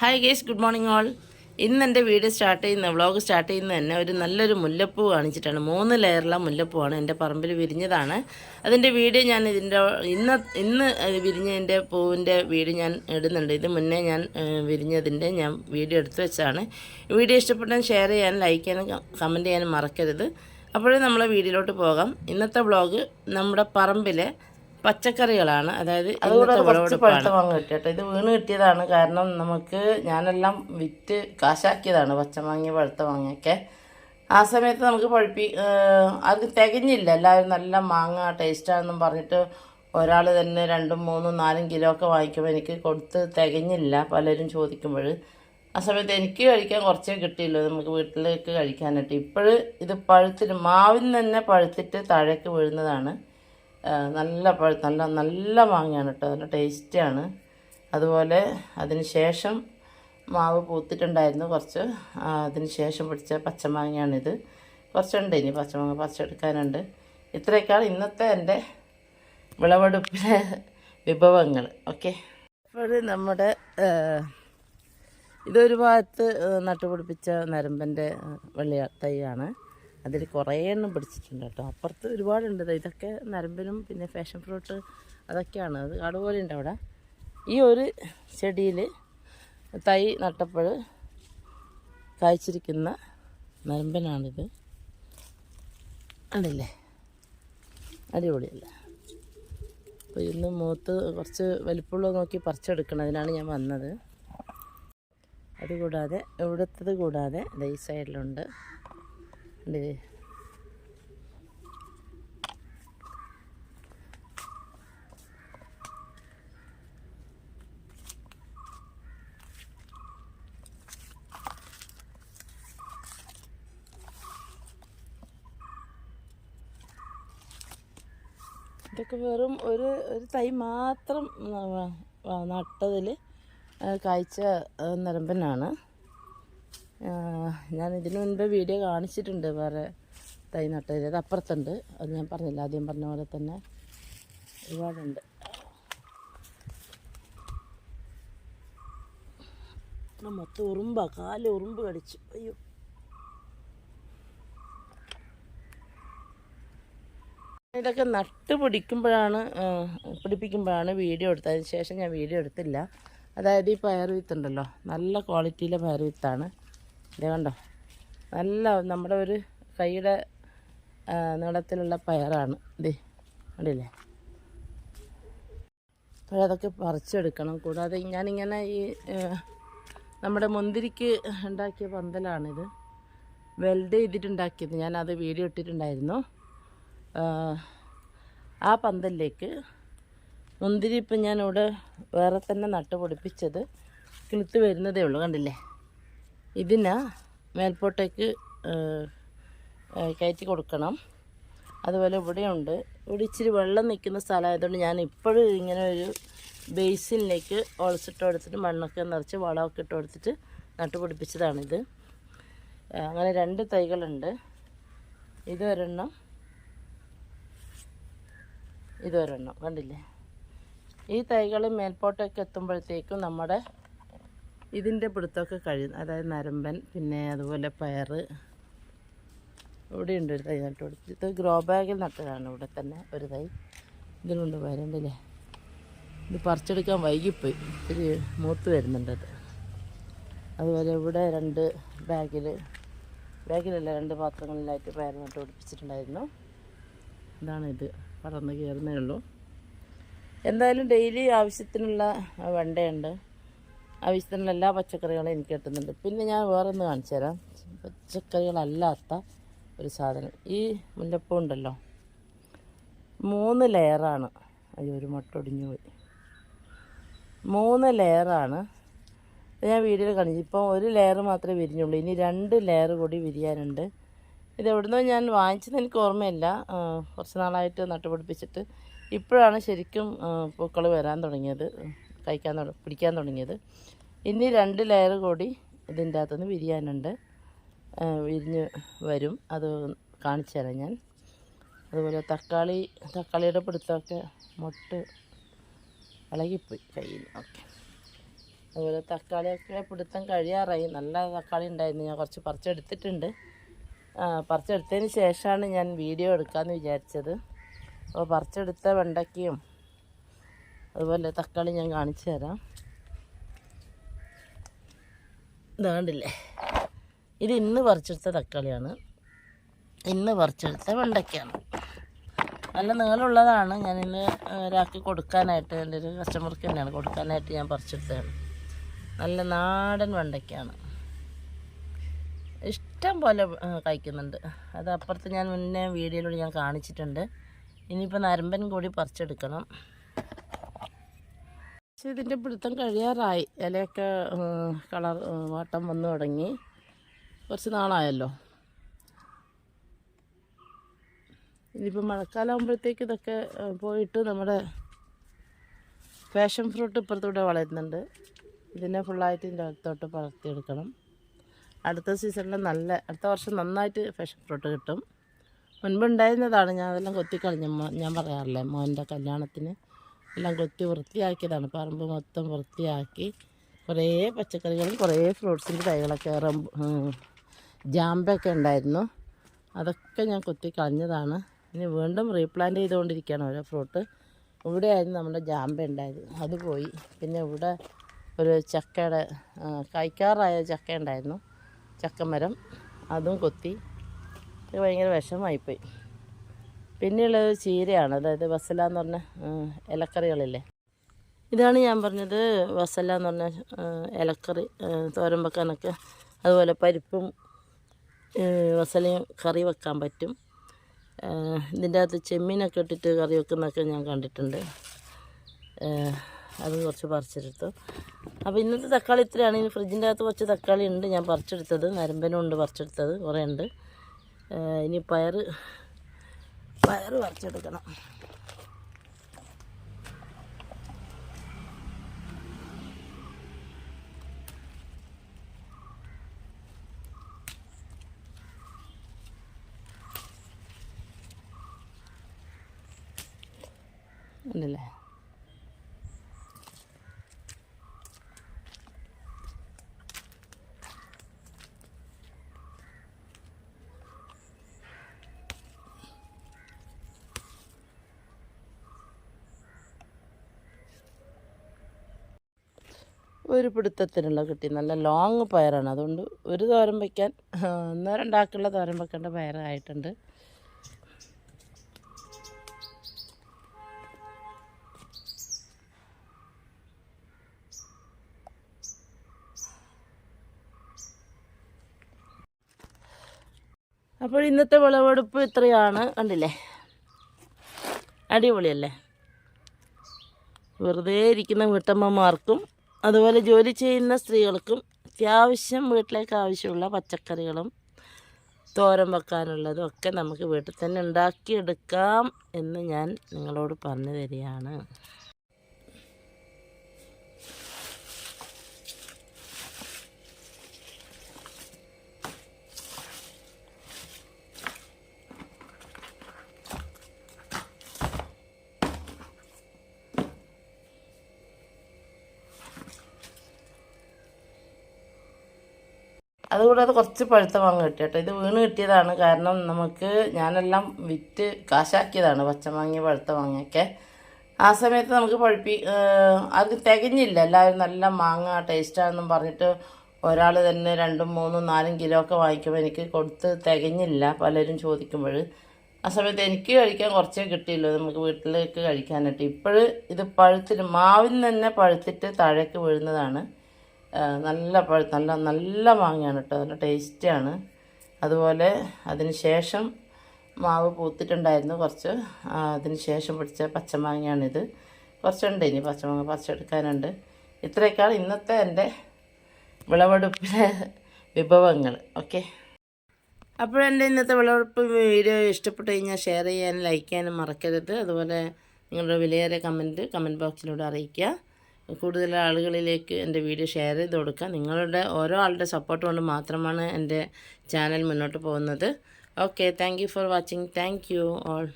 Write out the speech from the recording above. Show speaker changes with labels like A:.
A: Hi guys good morning all ഇന്ന് എന്റെ video start ചെയ്യുന്ന വ്ളോഗ് സ്റ്റാർട്ട് ചെയ്യുന്ന തന്നെ ഒരു നല്ലൊരു മുല്ലപ്പൂ കാണിച്ചിട്ടാണ്. മൂന്ന് ലെയറുള്ള മുല്ലപ്പൂവാണ് എന്റെ പറമ്പിൽ വിരിഞ്ഞതാണ്. അതിന്റെ വീഡിയോ ഞാൻ ഇതിന്റെ ഇന്ന് ഇന്ന് വിരിഞ്ഞ വിരിഞ്ഞതിന്റെ പൂവിന്റെ വീഡിയോ ഞാൻ ഇടുന്നുണ്ട്. ഇത് മുന്നേ ഞാൻ വിരിഞ്ഞതിന്റെ ഞാൻ വീഡിയോ എടുത്തു വെച്ചതാണ്. വീഡിയോ ഇഷ്ടപ്പെട്ടാൽ ഷെയർ ചെയ്യാനും ലൈക്ക് ചെയ്യാനും കമന്റ് ചെയ്യാനും മറക്കരുത്. അപ്പോഴേ നമ്മളെ വീഡിയോയിലോട്ട് പോകാം. ഇന്നത്തെ വ്ളോഗ് നമ്മുടെ പറമ്പിലെ പച്ചക്കറികളാണ്. അതായത് അതുകൂടെ കുറച്ച് പഴുത്ത മാങ്ങ കിട്ടിയട്ടോ. ഇത് വീണ് കിട്ടിയതാണ് കാരണം നമുക്ക് ഞാനെല്ലാം വിറ്റ് കാശാക്കിയതാണ് പച്ചമാങ്ങ പഴുത്ത മാങ്ങയൊക്കെ. ആ സമയത്ത് നമുക്ക് പഴുപ്പി അത് തികഞ്ഞില്ല. എല്ലാവരും നല്ല മാങ്ങ ടേസ്റ്റാണെന്നും പറഞ്ഞിട്ട് ഒരാൾ തന്നെ രണ്ടും മൂന്നും നാലും കിലോ ഒക്കെ വാങ്ങിക്കുമ്പോൾ എനിക്ക് കൊടുത്ത് തികഞ്ഞില്ല പലരും ചോദിക്കുമ്പോൾ. ആ സമയത്ത് എനിക്ക് കഴിക്കാൻ കുറച്ചേ കിട്ടിയില്ല നമുക്ക് വീട്ടിലേക്ക് കഴിക്കാനായിട്ട്. ഇപ്പോൾ ഇത് പഴുത്തിട്ട് മാവിൽ നിന്ന് തന്നെ പഴുത്തിട്ട് താഴേക്ക് വീഴുന്നതാണ്. നല്ല പഴുത്ത നല്ല നല്ല മാങ്ങയാണ് കേട്ടോ നല്ല ടേസ്റ്റിയാണ് അതുപോലെ അതിന് ശേഷം മാവ് പൂത്തിട്ടുണ്ടായിരുന്നു കുറച്ച്. അതിന് ശേഷം പിടിച്ച പച്ചമാങ്ങയാണിത്. കുറച്ചുണ്ട് ഇനി പച്ചമാങ്ങ പറിച്ചെടുക്കാനുണ്ട് ഇത്രയൊക്കെയാണ് ഇന്നത്തെ എന്റെ വിളവെടുപ്പിലെ വിഭവങ്ങൾ. ഓക്കെ. അപ്പോൾ നമ്മുടെ ഇതൊരു ഭാഗത്ത് നട്ടുപിടിപ്പിച്ച നരമ്പന്റെ വെള്ളിയ തൈയാണ്. അതിൽ കുറേ എണ്ണം പിടിച്ചിട്ടുണ്ട് കേട്ടോ. അപ്പുറത്ത് ഒരുപാടുണ്ട് ഇതൊക്കെ നരമ്പിനും പിന്നെ ഫാഷൻ ഫ്രൂട്ട് അതൊക്കെയാണ്. അത് അതുപോലെ ഉണ്ട് അവിടെ. ഈ ഒരു ചെടിയിൽ തൈ നട്ടപ്പോൾ കായ്ച്ചിരിക്കുന്ന നരമ്പനാണിത്. അതല്ലേ അടിപൊളിയല്ല? അപ്പോൾ ഇന്ന് മൂത്ത് കുറച്ച് വലിപ്പമുള്ളത് നോക്കി പറിച്ചെടുക്കണം. അതിനാണ് ഞാൻ വന്നത്. അതുകൂടാതെ ഇവിടുത്തത് കൂടാതെ ഈ സൈഡിലുണ്ട്. ഇതൊക്കെ വെറും ഒരു ഒരു തൈ മാത്രം നട്ടതിൽ കായ്ച്ച നരമ്പനാണ് ഞാൻ ഇതിനു മുൻപ് വീഡിയോ കാണിച്ചിട്ടുണ്ട് വേറെ തൈ നട്ടത് അത് അപ്പുറത്തുണ്ട്. അത് ഞാൻ പറഞ്ഞില്ല. ആദ്യം പറഞ്ഞ പോലെ തന്നെ ഒരുപാടുണ്ട്. മൊത്ത ഉറുമ്പാ. കാൽ ഉറുമ്പ് കടിച്ചു. അയ്യോ. ഇതൊക്കെ നട്ട് പിടിക്കുമ്പോഴാണ് പിടിപ്പിക്കുമ്പോഴാണ് വീഡിയോ എടുത്തത്. അതിന് ശേഷം ഞാൻ വീഡിയോ എടുത്തില്ല. അതായത് ഈ പയർ വിത്തുണ്ടല്ലോ. നല്ല ക്വാളിറ്റിയിലെ പയർ വിത്താണ്. ഇത് കണ്ടോ? നല്ല നമ്മുടെ ഒരു കൈയുടെ നീളത്തിലുള്ള പയറാണ്. ഇത് കണ്ടില്ലേ? അപ്പോൾ അതൊക്കെ പറിച്ചെടുക്കണം. കൂടാതെ ഞാനിങ്ങനെ ഈ നമ്മുടെ മുന്തിരിക്ക് ഉണ്ടാക്കിയ പന്തലാണിത്. വെൽഡ് ചെയ്തിട്ടുണ്ടാക്കിയത്. ഞാനത് വീഡിയോ ഇട്ടിട്ടുണ്ടായിരുന്നു. ആ പന്തലിലേക്ക് മുന്തിരി ഇപ്പം ഞാനിവിടെ വേറെ തന്നെ നട്ട് പൊടിപ്പിച്ചത് കിളുത്ത് വരുന്നതേ ഉള്ളൂ. കണ്ടില്ലേ? ഇതിന് മേൽപോട്ടേക്ക് കയറ്റി കൊടുക്കണം. അതുപോലെ ഇവിടെയുണ്ട്. ഇവിടെ ഇച്ചിരി വെള്ളം നിൽക്കുന്ന സ്ഥലമായതുകൊണ്ട് ഞാൻ ഇപ്പോഴും ഇങ്ങനെ ഒരു ബേസിനിലേക്ക് ഒളിച്ചിട്ട് കൊടുത്തിട്ട് മണ്ണൊക്കെ നിറച്ച് വളമൊക്കെ ഇട്ട് കൊടുത്തിട്ട് നട്ടുപിടിപ്പിച്ചതാണിത് അങ്ങനെ രണ്ട് തൈകളുണ്ട്. ഇതൊരെണ്ണം ഇതൊരെണ്ണം കണ്ടില്ലേ? ഈ തൈകൾ മേൽപോട്ടൊക്കെ എത്തുമ്പോഴത്തേക്കും നമ്മുടെ ഇതിന്റെ പിടുത്തമൊക്കെ കഴിയും. അതായത് നരമ്പൻ പിന്നെ അതുപോലെ പയർ ഇവിടെയുണ്ട് ഒരു തൈ നട്ട് കൊടുത്ത്. ഇത് ഗ്രോ ബാഗിൽ നട്ടതാണ് ഇവിടെ തന്നെ ഒരു തൈ. ഇതിലുണ്ട് വരണ്ടല്ലേ ഇത് പറിച്ചെടുക്കാൻ വൈകിപ്പോയി. ഇത്തിരി മൂത്ത് വരുന്നുണ്ട് അത്. അതുപോലെ ഇവിടെ രണ്ട് ബാഗിൽ ബാഗിലല്ല രണ്ട് പാത്രങ്ങളിലായിട്ട് പയർ നട്ട് പിടിപ്പിച്ചിട്ടുണ്ടായിരുന്നു. ഇതാണിത് പടർന്ന് കയറുന്നേ ഉള്ളൂ. എന്തായാലും ഡെയിലി ആവശ്യത്തിനുള്ള വെണ്ടയുണ്ട്. ആവശ്യത്തിനുള്ള എല്ലാ പച്ചക്കറികളും എനിക്ക് കിട്ടുന്നുണ്ട്. പിന്നെ ഞാൻ വേറെ ഒന്ന് കാണിച്ചു തരാം പച്ചക്കറികളല്ലാത്ത ഒരു സാധനം. ഈ മുല്ലപ്പൂ ഉണ്ടല്ലോ. മൂന്ന് ലെയറാണ്. അയ്യോ ഒരു മുട്ട ഒടിഞ്ഞു പോയി. മൂന്ന് ലെയറാണ്. ഞാൻ വീഡിയോയിൽ കാണിച്ചു. ഇപ്പോൾ ഒരു ലെയർ മാത്രമേ വിരിഞ്ഞുള്ളൂ. ഇനി രണ്ട് ലെയർ കൂടി വിരിയാനുണ്ട്. ഇത് ഞാൻ വാങ്ങിച്ചത് എനിക്ക് ഓർമ്മയില്ല. കുറച്ച് നാളായിട്ട് നട്ടുപിടിപ്പിച്ചിട്ട് ഇപ്പോഴാണ് ശരിക്കും പൂക്കൾ വരാൻ തുടങ്ങിയത്. കഴിക്കാൻ തുടങ്ങി പിടിക്കാൻ തുടങ്ങിയത്. ഇനി രണ്ട് ലെയർ കൂടി ഇതിന്റെ അകത്തുനിന്ന് വിരിയാനുണ്ട്. വിരിഞ്ഞ് വരും. അത് കാണിച്ചു തരാം ഞാൻ. അതുപോലെ തക്കാളി തക്കാളിയുടെ പിടുത്തമൊക്കെ മുട്ട് ഇളകിപ്പോയി കയ്യിൽ. ഓക്കെ. അതുപോലെ തക്കാളിയൊക്കെ പിടുത്തം കഴിയാറായി. നല്ല തക്കാളി ഉണ്ടായിരുന്നു. ഞാൻ കുറച്ച് പറിച്ചെടുത്തിട്ടുണ്ട്. പറിച്ചെടുത്തതിന് ശേഷമാണ് ഞാൻ വീഡിയോ എടുക്കാമെന്ന് വിചാരിച്ചത്. അപ്പോൾ പറിച്ചെടുത്ത വെണ്ടയ്ക്കയും അതുപോലെ തക്കാളി ഞാൻ കാണിച്ചു തരാം. ഇതാണ്ടില്ലേ ഇത് ഇന്ന് പറിച്ചെടുത്ത തക്കാളിയാണ്. ഇന്ന് പറിച്ചെടുത്ത വെണ്ടയ്ക്കാണ്. നല്ല നീളമുള്ളതാണ്. ഞാൻ ഇന്ന് ഒരാൾക്ക് കൊടുക്കാനായിട്ട് എന്റെ ഒരു കസ്റ്റമർക്ക് തന്നെയാണ് കൊടുക്കാനായിട്ട് ഞാൻ പറിച്ചെടുത്തതാണ്. നല്ല നാടൻ വെണ്ടയ്ക്കാണ്. ഇഷ്ടം പോലെ കഴിക്കുന്നുണ്ട്. അത് അപ്പുറത്ത് ഞാൻ മുന്നേ വീഡിയോയിലൂടെ ഞാൻ കാണിച്ചിട്ടുണ്ട്. ഇനിയിപ്പോൾ നരമ്പൻ കൂടി പറിച്ചെടുക്കണം. പക്ഷേ ഇതിന്റെ പിടുത്തം കഴിയാറായി. ഇലയൊക്കെ കളർ വാട്ടം വന്നു തുടങ്ങി. കുറച്ച് നാളായല്ലോ. ഇനിയിപ്പോൾ മഴക്കാലമാകുമ്പോഴത്തേക്ക് ഇതൊക്കെ പോയിട്ട് നമ്മുടെ പാഷൻ ഫ്രൂട്ട് ഇപ്പുറത്തൂടെ വളരുന്നുണ്ട്. ഇതിനെ ഫുള്ളായിട്ട് ഇതിന്റെ അകത്തോട്ട് വളർത്തിയെടുക്കണം അടുത്ത സീസണിൽ നല്ല അടുത്ത വർഷം നന്നായിട്ട് പാഷൻ ഫ്രൂട്ട് കിട്ടും. മുൻപുണ്ടായിരുന്നതാണ് ഞാൻ അതെല്ലാം കൊത്തിക്കളഞ്ഞു ഞാൻ പറയാറില്ലേ മോന്റെ കല്യാണത്തിന്. എല്ലാം കൊത്തി വൃത്തിയാക്കിയതാണ്. പറമ്പ് മൊത്തം വൃത്തിയാക്കി. കുറേ പച്ചക്കറികളും കുറേ ഫ്രൂട്ട്സിന്റെ തൈകളൊക്കെ റംബ് ജാമ്പൊക്കെ ഉണ്ടായിരുന്നു. അതൊക്കെ ഞാൻ കൊത്തി കളഞ്ഞതാണ്. ഇനി വീണ്ടും റീപ്ലാന്റ് ചെയ്തുകൊണ്ടിരിക്കുകയാണ് ഓരോ ഫ്രൂട്ട് ഇവിടെയായിരുന്നു നമ്മുടെ ജാമ്പ ഉണ്ടായത്. അത് പോയി. പിന്നെ ഇവിടെ ഒരു ചക്കയുടെ കായ്ക്കാറായ ചക്ക ഉണ്ടായിരുന്നു. ചക്കമരം. അതും കൊത്തി. ഭയങ്കര വിഷമായിപ്പോയി പിന്നെയുള്ളത് ചീരയാണ്. അതായത് വസല എന്ന് പറഞ്ഞ ഇലക്കറികളില്ലേ? ഇതാണ് ഞാൻ പറഞ്ഞത് വസല എന്ന് പറഞ്ഞ ഇലക്കറി തോരൻ വെക്കാനൊക്കെ. അതുപോലെ പരിപ്പും വസലയും കറി വെക്കാൻ പറ്റും. ഇതിന്റെ അകത്ത് ചെമ്മീനൊക്കെ ഇട്ടിട്ട് കറി വെക്കുന്നതൊക്കെ ഞാൻ കണ്ടിട്ടുണ്ട്. അത് കുറച്ച് പറിച്ചെടുത്തു. അപ്പോൾ ഇന്നത്തെ തക്കാളി ഇത്രയാണ്. ഇനി ഫ്രിഡ്ജിന്റെ അകത്ത് കുറച്ച് തക്കാളി ഉണ്ട്. ഞാൻ പറിച്ചെടുത്തത്. നരമ്പനും ഉണ്ട് പറിച്ചെടുത്തത്. കുറേ ഉണ്ട്. ഇനി പയറ് പയറ് പറിച്ചെടുക്കണം ഉണ്ടല്ലേ ഒരു പിടുത്തത്തിനുള്ള കിട്ടി. നല്ല ലോങ് പയറാണ്. അതുകൊണ്ട് ഒരു തോരൻ വയ്ക്കാൻ ഒന്നോ രണ്ടാക്കുള്ള തോരൻ വെക്കേണ്ട പയറായിട്ടുണ്ട്. അപ്പോൾ ഇന്നത്തെ വിളവെടുപ്പ് ഇത്രയാണ്. കണ്ടില്ലേ? അടിപൊളിയല്ലേ? വെറുതെ ഇരിക്കുന്ന വീട്ടമ്മമാർക്കും അതുപോലെ ജോലി ചെയ്യുന്ന സ്ത്രീകൾക്കും അത്യാവശ്യം വീട്ടിലേക്ക് ആവശ്യമുള്ള പച്ചക്കറികളും തോരൻ വെക്കാനുള്ളതും ഒക്കെ നമുക്ക് വീട്ടിൽ തന്നെ ഉണ്ടാക്കിയെടുക്കാം എന്ന് ഞാൻ നിങ്ങളോട് പറഞ്ഞു തരികയാണ്. അതുകൂടാതെ കുറച്ച് പഴുത്ത മാങ്ങ കിട്ടി കേട്ടോ. ഇത് വീണ് കിട്ടിയതാണ് കാരണം നമുക്ക് ഞാനെല്ലാം വിറ്റ് കാശാക്കിയതാണ് പച്ചമാങ്ങ പഴുത്ത മാങ്ങയൊക്കെ. ആ സമയത്ത് നമുക്ക് പഴുപ്പി അത് തികഞ്ഞില്ല. എല്ലാവരും നല്ല മാങ്ങ ടേസ്റ്റാണെന്നും പറഞ്ഞിട്ട് ഒരാൾ തന്നെ രണ്ടും മൂന്നും നാലും കിലോ ഒക്കെ വാങ്ങിക്കുമ്പോൾ എനിക്ക് കൊടുത്ത് തികഞ്ഞില്ല പലരും ചോദിക്കുമ്പോൾ. ആ സമയത്ത് എനിക്ക് കഴിക്കാൻ കുറച്ചേ കിട്ടിയുള്ളൂ. നമുക്ക് വീട്ടിലേക്ക് കഴിക്കാനായിട്ട്. ഇപ്പോൾ ഇത് പഴുത്തിട്ട് മാവിൽ തന്നെ പഴുത്തിട്ട് താഴേക്ക് വീഴുന്നതാണ്. നല്ല പഴു നല്ല നല്ല മാങ്ങയാണ് കേട്ടോ നല്ല ടേസ്റ്റിയാണ് അതുപോലെ അതിന് ശേഷം മാവ് പൂത്തിട്ടുണ്ടായിരുന്നു കുറച്ച്. അതിന് ശേഷം പിടിച്ച പച്ചമാങ്ങയാണിത്. കുറച്ചുണ്ട് ഇനി പച്ചമാങ്ങ പറിച്ചെടുക്കാനുണ്ട് ഇത്രയൊക്കെയാണ് ഇന്നത്തെ എന്റെ വിളവെടുപ്പിലെ വിഭവങ്ങൾ. ഓക്കെ. അപ്പോൾ എന്റെ ഇന്നത്തെ വിളവെടുപ്പ് വീഡിയോ ഇഷ്ടപ്പെട്ട് കഴിഞ്ഞാൽ ഷെയർ ചെയ്യാനും ലൈക്ക് ചെയ്യാനും മറക്കരുത്. അതുപോലെ നിങ്ങളുടെ വിലയേറെ കമന്റ് കമന്റ് ബോക്സിലൂടെ അറിയിക്കുക. കൂടുതൽ ആളുകളിലേക്ക് എന്റെ വീഡിയോ ഷെയർ ചെയ്ത് കൊടുക്കുക. നിങ്ങളുടെ ഓരോ ആളുടെ സപ്പോർട്ട് കൊണ്ട് മാത്രമാണ് എന്റെ ചാനൽ മുന്നോട്ട് പോകുന്നത്. Okay thank for watching thank all